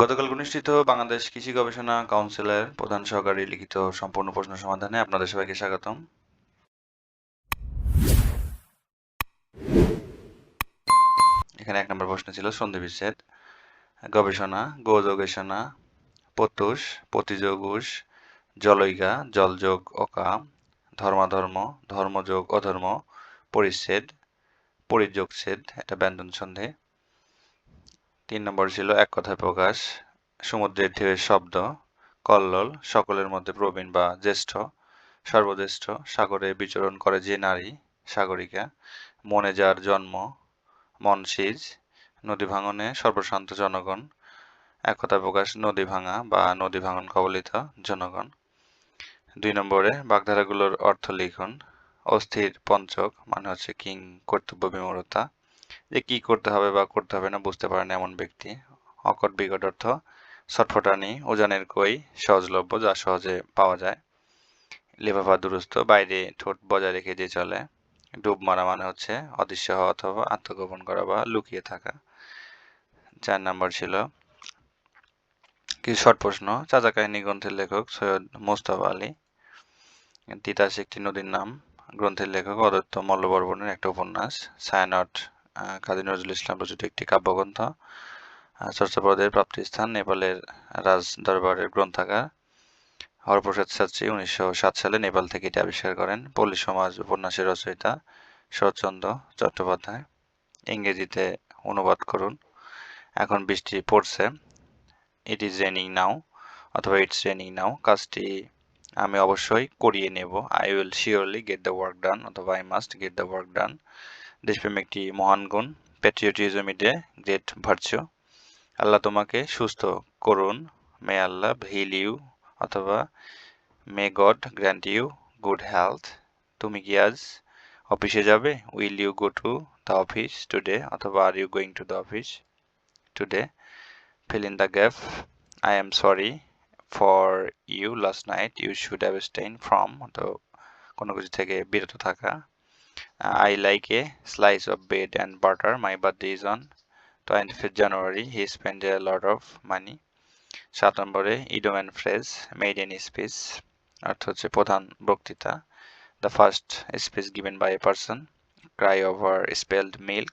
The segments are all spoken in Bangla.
গতকাল অনুষ্ঠিত বাংলাদেশ কৃষি গবেষণা কাউন্সিলের প্রধান সহকারী লিখিত সম্পূর্ণ প্রশ্ন সমাধানে আপনাদের সবাইকে স্বাগতম। এখানে এক নম্বর প্রশ্ন ছিল, সন্ধি বিচ্ছেদ, গবেষণা গোযোগেষণা প্রত্যুষ প্রতিযোগুষ জলৈগা জলযোগ অকা ধর্মাধর্ম, ধর্মযোগ অধর্ম, পরিচ্ছেদ, পরিযোগচ্ছেদ, এটা ব্যঞ্জন সন্ধি। তিন নম্বর ছিল এক কথায় প্রকাশ, সমুদ্রের ঢেউয়ের শব্দ, কল্লোল, সকলের মধ্যে প্রবীণ বা জ্যেষ্ঠ, সর্বজ্যেষ্ঠ, সাগরে বিচরণ করে যে নারী, সাগরিকা, মনে যার জন্ম মনসিজ নদী ভাঙনে সর্বশান্ত জনগণ, এক কথা প্রকাশ, নদী ভাঙা বা নদী ভাঙন কবলিত জনগণ। দুই নম্বরে বাগধারাগুলোর অর্থ লিখুন, অস্থির পঞ্চক মানে হচ্ছে কিং কর্তব্য বিমূরতা যে কি করতে হবে বা করতে হবে না বুঝতে পারেন এমন ব্যক্তি। অকট বিকট অর্থ, ছটফটানি ওজানের কই, সহজলভ্য যা সহজে পাওয়া যায়। লেফাফা দুরস্ত বাইরে ঠোঁট বজায় রেখে যে চলে। ডুব মারা মানে হচ্ছে অদৃশ্য হওয়া অথবা আত্মগোপন করা বা লুকিয়ে থাকা। চার নাম্বার ছিল, কিছু শর্ট প্রশ্ন চাচা কাহিনী গ্রন্থের লেখক সৈয়দ মোস্তফা আলী। তিতাস একটি নদীর নাম। গ্রন্থের লেখক অদত্ত মল্লবর্বনের একটা উপন্যাস ছায়ানট কাজী নজরুল ইসলাম রচিত একটি কাব্যগ্রন্থ চর্চাপদের প্রাপ্তিস্থান, নেপালের রাজ দরবারের গ্রন্থাগার। হরপ্রসাদ শাস্ত্রী উনিশশো সাত সালে নেপাল থেকে এটি আবিষ্কার করেন। পল্লী সমাজ উপন্যাসের রচয়িতা শরৎচন্দ্র চট্টোপাধ্যায়। ইংরেজিতে অনুবাদ করুন। এখন বৃষ্টি পড়ছে। ইট ইজ রেনিং নাও অথবা ইটস রেনিং নাও কাজটি আমি অবশ্যই করিয়ে নেব। I will surely get the work done অথবা I must get the work done দেশপ্রেম একটি মহান গুণ patriotism a great virtue Allah তোমাকে সুস্থ করুন। মে আল্লাহ হিল ইউ অথবা may God grant you good health তুমি কি আজ অফিসে যাবে? Will you go to the office today অথবা are you going to the office today fill in the gap. I am sorry for you last night. You should abstain from তো কোনো কিছু থেকে বিরত থাকা। I like a slice of bread and butter. My birthday is on 25th January. He spent a lot of money. সাত নম্বরে idiom and phrase maiden speech অর্থ হচ্ছে প্রধান বক্তৃতা। The first speech given by a person cry over spelled milk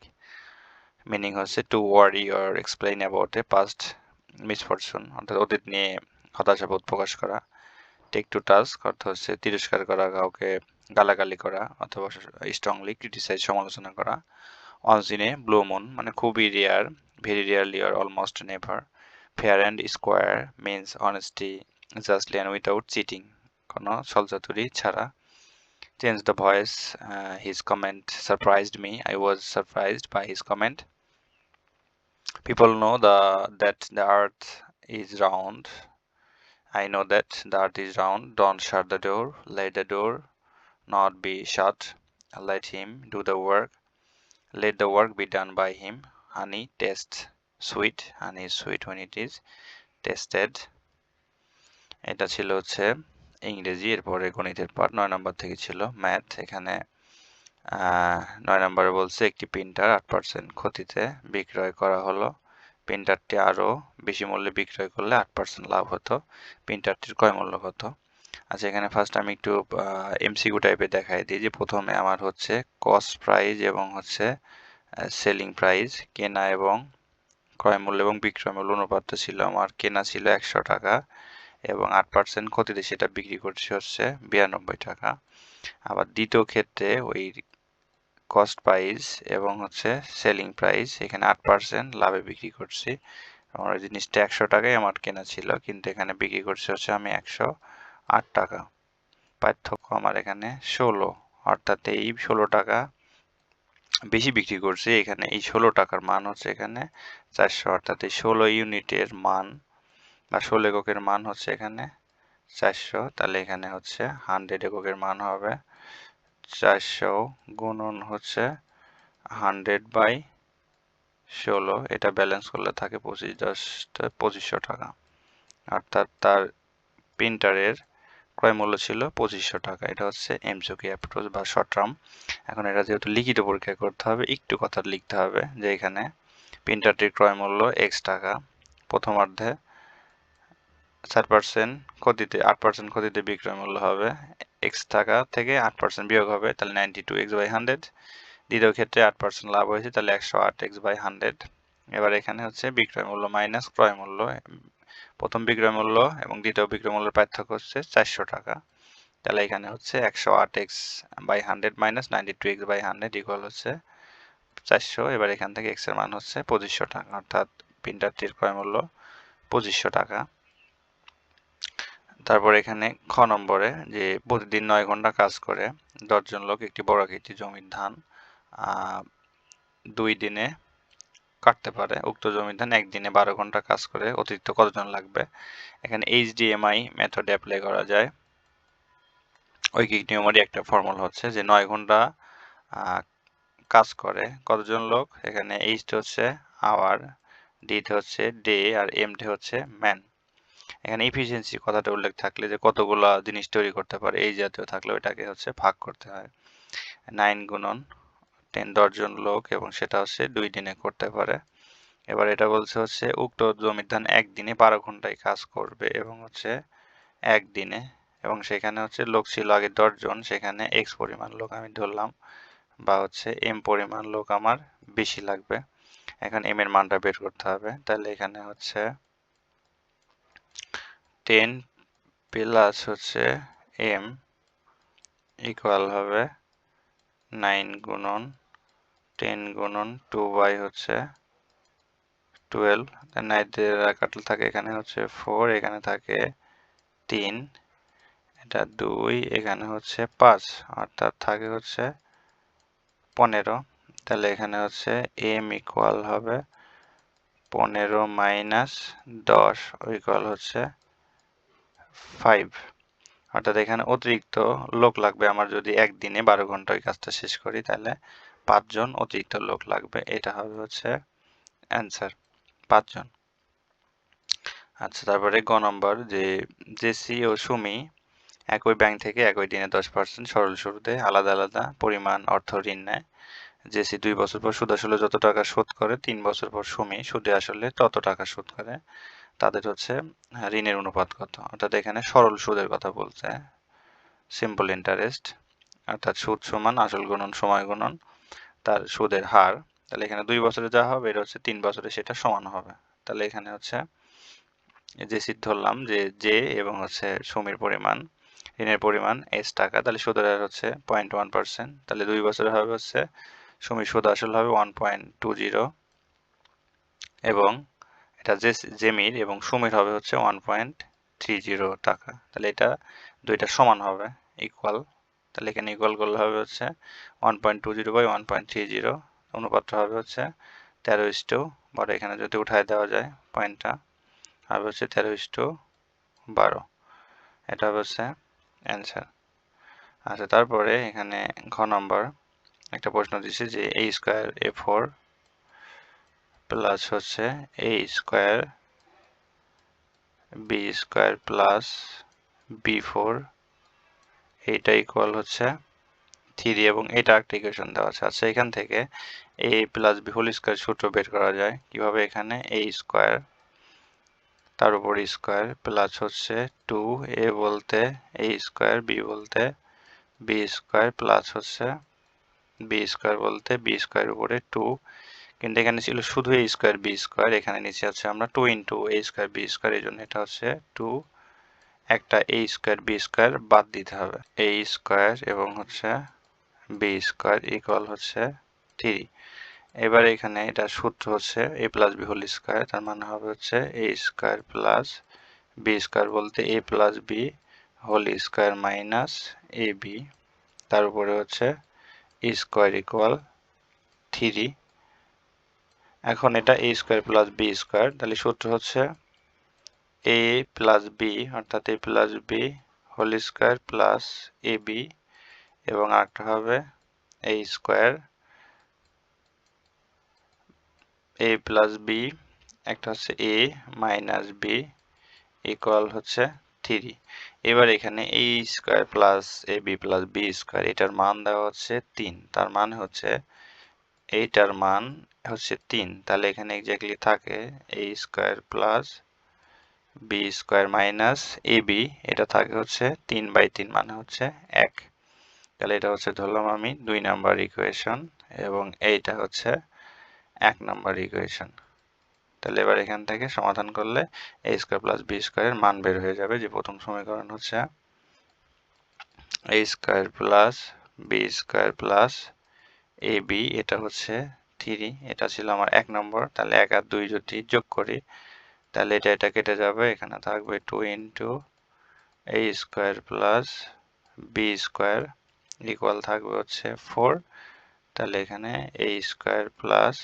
meaning হচ্ছে to worry or explain about a past misfortune অর্থাৎ অতীত নিয়ে হতাশাবোধ প্রকাশ করা। টেক টু টাস্ক অর্থ হচ্ছে তিরস্কার করা, কাউকে গালাগালি করা অথবা স্ট্রংলি ক্রিটিসাইজ সমালোচনা করা। অনসিনে ব্লু মুন মানে খুবই rare very rarely or almost never fair and square means honesty justly and without cheating কোনো ছলচাতুরি ছাড়া। Change the voice his comment surprised me I was surprised by his comment people know the, that the earth is round i know that the earth is round don't shut the door let the door not be shut let him do the work let the work be done by him honey tastes sweet honey is sweet when it is tested এটা ছিল হচ্ছে ইংরেজি এরপরে গণিতের পার্ট নয় নম্বর থেকে ছিল ম্যাথ এখানে নয় নম্বরে বলছে একটি প্রিন্টার আট পার্সেন্ট ক্ষতিতে বিক্রয় করা হলো প্রিন্টারটি আরও বেশি মূল্যে বিক্রয় করলে আট পার্সেন্ট লাভ হতো। প্রিন্টারটির ক্রয় মূল্য কত? আচ্ছা এখানে ফার্স্ট আমি একটু এমসিকিউ টাইপের দেখাই দিই যে প্রথমে আমার হচ্ছে কস্ট প্রাইস এবং হচ্ছে সেলিং প্রাইস কেনা এবং ক্রয় মূল্য এবং বিক্রয় মূল্য অনুপাত ছিল আমার, কেনা ছিল একশো টাকা এবং আট পার্সেন্ট ক্ষতিতে সেটা বিক্রি করছে হচ্ছে বিরানব্বই টাকা। আবার দ্বিতীয় ক্ষেত্রে ওই কস্ট প্রাইস এবং হচ্ছে সেলিং প্রাইস এখানে আট পার্সেন্ট লাভে বিক্রি করছি। আমার ওই জিনিসটা একশো টাকায় আমার কেনা ছিল, কিন্তু এখানে বিক্রি করছি হচ্ছে আমি একশো আট টাকা। পার্থক্য আমার এখানে ষোলো, অর্থাৎ এই ষোলো টাকা বেশি বিক্রি করছি। এখানে এই ষোলো টাকার মান হচ্ছে এখানে চারশো, অর্থাৎ এই ষোলো ইউনিটের মান বা ষোলো এককের মান হচ্ছে এখানে চারশো, তাহলে এখানে হচ্ছে হান্ড্রেড এককের মান হবে। চারশো গুণন হচ্ছে হান্ড্রেড বাই ষোলো। এটা ব্যালেন্স করলে থাকে পঁচিশ দশটা পঁচিশশো টাকা। অর্থাৎ তার প্রিন্টারের ক্রয় মূল্য ছিল পঁচিশশো টাকা। এটা হচ্ছে এমসিকি অ্যাপ্রোচ বা শর্ট টার্ম এখন এটা যেহেতু লিখিত পরীক্ষা করতে হবে, একটু কথা লিখতে হবে যে এখানে প্রিন্টারটির ক্রয় মূল্য এক্স টাকা। প্রথমার্ধে চার পার্সেন্ট ক্ষতিতে, আট পার্সেন্ট ক্ষতিতে বিক্রয় মূল্য হবে এক্স টাকা থেকে আট পার্সেন্ট বিয়োগ হবে, তাহলে ninety two X by hundred দ্বিতীয় ক্ষেত্রে আট পার্সেন্ট লাভ হয়েছে, তাহলে একশো আট এক্স বাই হান্ড্রেড এবার এখানে হচ্ছে বিক্রয় মূল্য মাইনাস ক্রয় মূল্য। প্রথম বিক্রয় মূল্য এবং দ্বিতীয় বিক্রয় মূল্যের পার্থক্য হচ্ছে চারশো টাকা। তাহলে এখানে হচ্ছে একশো আট X by hundred minus ninety two X by hundred equal হচ্ছে চারশো। এবার এখান থেকে এক্সের মান হচ্ছে পঁচিশশো টাকা, অর্থাৎ প্রিন্টারটির ক্রয় মূল্য পঁচিশশো টাকা। তারপর এখানে খ নম্বরে যে প্রতিদিন নয় ঘণ্টা কাজ করে, দশজন লোক একটি বড় আকৃতি জমির ধান দুই দিনে কাটতে পারে। উক্ত জমির ধান একদিনে বারো ঘণ্টা কাজ করে, অতিরিক্ত কতজন লাগবে? এখানে এইচ এইচডিএমআই মেথডে অ্যাপ্লাই করা যায়। ঐকিক নিয়মেরই একটা ফর্মুলা হচ্ছে যে নয় ঘণ্টা কাজ করে কতজন লোক? এখানে এইচটা হচ্ছে আওয়ার ডিতে হচ্ছে ডে আর এমটে হচ্ছে ম্যান এখানে ইফিসিয়েন্সি কথাটা উল্লেখ থাকলে যে কতগুলা জিনিস তৈরি করতে পারে, এই জাতীয় থাকলে ওইটাকে হচ্ছে ভাগ করতে হয়। নাইন গুণন টেন দশজন লোক এবং সেটা হচ্ছে দুই দিনে করতে পারে। এবার এটা বলছে হচ্ছে উক্ত জমির ধান একদিনে বারো ঘন্টায় কাজ করবে এবং হচ্ছে একদিনে এবং সেখানে হচ্ছে লোক ছিল আগে দশজন সেখানে এক্স পরিমাণ লোক আমি ধরলাম বা হচ্ছে এম পরিমাণ লোক আমার বেশি লাগবে। এখন এম এর মানটা বের করতে হবে। তাহলে এখানে হচ্ছে টেন প্লাস হচ্ছে এম ইকুয়াল হবে নাইন গুণন টেন গুণন টু বাই হচ্ছে টুয়েলভ। নাইটের কাটল থাকে এখানে হচ্ছে ফোর, এখানে থাকে তিন, এটা দুই, এখানে হচ্ছে পাঁচ, অর্থাৎ থাকে হচ্ছে পনেরো। তাহলে এখানে হচ্ছে এম ইকুয়াল হবে পনেরো মাইনাস দশ ইকুয়াল হচ্ছে ফাইভ অর্থাৎ এখানে অতিরিক্ত লোক লাগবে আমার যদি একদিনে বারো ঘণ্টা ওই কাজটা শেষ করি, তাহলে পাঁচজন অতিরিক্ত লোক লাগবে। এটা হবে হচ্ছে অ্যান্সার পাঁচজন। আচ্ছা তারপরে গ নম্বর, যে জেসি ও সুমি একই ব্যাংক থেকে একই দিনে দশ পার্সেন্ট সরল শুরুতে আলাদা আলাদা পরিমাণ অর্থ ঋণ নেয়। জেসি দুই বছর পর সুদ আসলে যত টাকা শোধ করে, তিন বছর পর সুমি সুদে আসলে তত টাকা শোধ করে। তাদের হচ্ছে ঋণের অনুপাত কত? অর্থাৎ এখানে সরল সুদের কথা বলছে। সিম্পল ইন্টারেস্ট অর্থাৎ সুদ সমান আসল গুণন, সময় গুণন, তার সুদের হার। তাহলে এখানে দুই বছরে যা হবে, এটা হচ্ছে তিন বছরে সেটা সমান হবে। তাহলে এখানে হচ্ছে যে সিদ্ধ ধরলাম, যে জে এবং হচ্ছে সুমির পরিমাণ, ঋণের পরিমাণ এস টাকা, তাহলে সুদের হার হচ্ছে পয়েন্ট ওয়ান পার্সেন্ট তাহলে দুই বছরে হবে হচ্ছে, সুমির সুদ আসল হবে ওয়ান পয়েন্ট টু জিরো এবং এটা জেমির এবং সুমির হবে হচ্ছে ওয়ান পয়েন্ট থ্রি জিরো টাকা। তাহলে এটা দুইটা সমান হবে ইকুয়াল তাহলে এখানে ইকুয়াল করলে হবে হচ্ছে one point two zero by one point three zero অনুপাতটা হবে হচ্ছে তেরো ইস্টু বারো। এখানে যদি উঠায় দেওয়া যায় পয়েন্টটা হবে হচ্ছে তেরো ইস্টু বারো। এটা হবে হচ্ছে অ্যান্সার আচ্ছা তারপরে এখানে ঘ নম্বর একটা প্রশ্ন দিচ্ছে যে A square A four plus হচ্ছে A square B square plus B four এইটা ইকুয়াল হচ্ছে থ্রি এবং এটা একটা ইকুয়েশন দেওয়া আছে। আচ্ছা এখান থেকে A plus B whole square সূত্র বের করা যায়। কীভাবে এখানে এ স্কোয়ার তার উপর স্কোয়ার প্লাস হচ্ছে টু এ বলতে এ স্কোয়ার বি বলতে বি স্কোয়ার প্লাস হচ্ছে বি স্কোয়ার বলতে বি স্কোয়ার উপরে টু কিন্তু এখানে ছিল শুধু এ স্কোয়ার বি স্কোয়ার এখানে নিচে আছে আমরা two into A square B square এই জন্য এটা হচ্ছে টু একটা এ স্কোয়ার বি স্কোয়ার বাদ দিতে হবে। এ স্কোয়ার এবং হচ্ছে বি স্কোয়ার ইকুয়াল হচ্ছে থ্রি এবার এখানে এটা সূত্র হচ্ছে A plus B whole square তার মানে হবে হচ্ছে A square plus B square বলতে A plus B whole square minus A B তার উপরে হচ্ছে স্কোয়ার ইকুয়াল থ্রি এখন এটা A square plus B square তাহলে সূত্র হচ্ছে এ প্লাস বি অর্থাৎ A plus B whole square plus A B এবং আরেকটা হবে A square A plus B একটা হচ্ছে এ মাইনাস বি ইকুয়াল হচ্ছে থ্রি এবার এখানে A square plus A B plus B square এটার মান দেওয়া হচ্ছে তিন, তার মানে হচ্ছে এইটার মান হচ্ছে তিন। তাহলে এখানে এক্স্যাক্টলি থাকে A square plus B square minus A B এটা থাকে হচ্ছে তিন বাই তিন মানে হচ্ছে এক। তাহলে এটা হচ্ছে ধরলাম আমি দুই নাম্বার ইকুয়েশন এবং এইটা হচ্ছে এক নাম্বার ইকুয়েশন তাহলে এবার এখান থেকে সমাধান করলে এ স্কোয়ার প্লাস বি স্কোয়ারের মান বের হয়ে যাবে যে প্রথম সমীকরণ হচ্ছে A square plus B square plus A B এটা হচ্ছে থ্রি, এটা ছিল আমার এক নম্বর, তাহলে এক আর দুই যদি যোগ করি, তাহলে এটা এটা কেটে যাবে, এখানে থাকবে two into A square plus B square equal থাকবে হচ্ছে ফোর তাহলে এখানে A square plus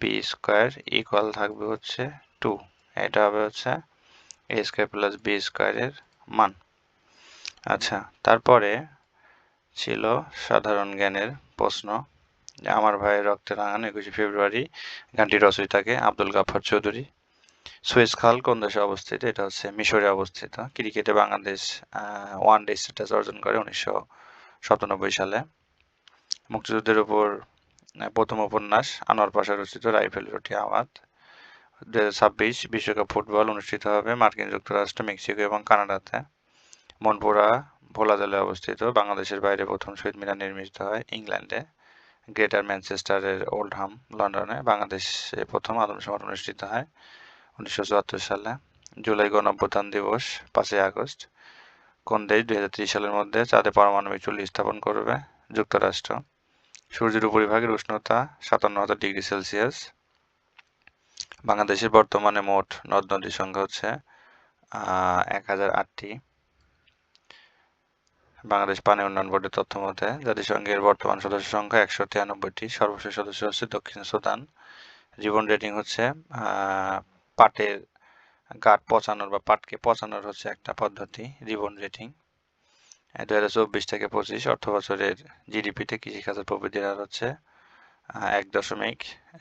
B square equal থাকবে হচ্ছে টু এটা হবে হচ্ছে এ স্কোয়ার প্লাস বি স্কোয়ারের মান। আচ্ছা তারপরে ছিল সাধারণ জ্ঞানের প্রশ্ন। আমার ভাইয়ের রক্তে রাঙানো একুশে ফেব্রুয়ারি গানটি রচয়িতাকে আব্দুল গাফার চৌধুরী। সুয়েজ খাল কোন দেশে অবস্থিত? এটা হচ্ছে মিশরে অবস্থিত। ক্রিকেটে বাংলাদেশ ওয়ান ডে স্ট্যাটাস অর্জন করে উনিশশো সাতানব্বই সালে। মুক্তিযুদ্ধের উপর প্রথম উপন্যাস আনোয়ার পাশা রচিত রাইফেল রুটি আওয়াত। দু ছাব্বিশ বিশ্বকাপ ফুটবল অনুষ্ঠিত হবে মার্কিন যুক্তরাষ্ট্র, মেক্সিকো এবং কানাডাতে। মনপুরা ভোলাজলে অবস্থিত। বাংলাদেশের বাইরে প্রথম শহীদ মিনার নির্মিত হয় ইংল্যান্ডে। গ্রেটার ম্যানচেস্টারের ওল্ডহাম লন্ডনে বাংলাদেশে প্রথম আদমসমার অনুষ্ঠিত হয় উনিশশো চুয়াত্তর সালে। জুলাই গণঅভ্যুত্থান দিবস, পাঁচই আগস্ট। কোন দেশ দুই সালের মধ্যে চাঁদে পারমাণবিক চুল্লি স্থাপন করবে? যুক্তরাষ্ট্র। সূর্যের উপরিভাগের উষ্ণতা সাতান্ন হাজার ডিগ্রি সেলসিয়াস। বাংলাদেশের বর্তমানে মোট নদ নদীর সংখ্যা হচ্ছে এক হাজার আটটি। বাংলাদেশ পানি উন্নয়ন বোর্ডের তথ্য মতে, জাতিসংঘের বর্তমান সদস্য সংখ্যা একশো তিরানব্বইটি, সর্বশেষ সদস্য হচ্ছে দক্ষিণ সুদান। জীবন রেটিং হচ্ছে পাটের গাঠ পচানোর বা পাটকে পচানোর হচ্ছে একটা পদ্ধতি, জীবন রেটিং দু হাজার চব্বিশ থেকে পঁচিশ অর্থ বছরের জিডিপিতে কৃষিকাজের প্রবৃদ্ধির হার হচ্ছে এক দশমিক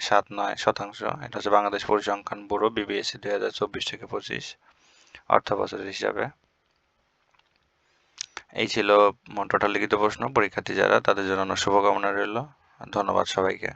সাত নয় শতাংশ। এটা হচ্ছে বাংলাদেশ পরিসংখ্যান ব্যুরো বিবিএসসি দুই হাজার চব্বিশ থেকে পঁচিশ অর্থ বছরের হিসাবে। এই ছিল টোটাল লিখিত প্রশ্ন। পরীক্ষার্থী যারা তাদের জন্য শুভকামনা রইল। ধন্যবাদ সবাইকে।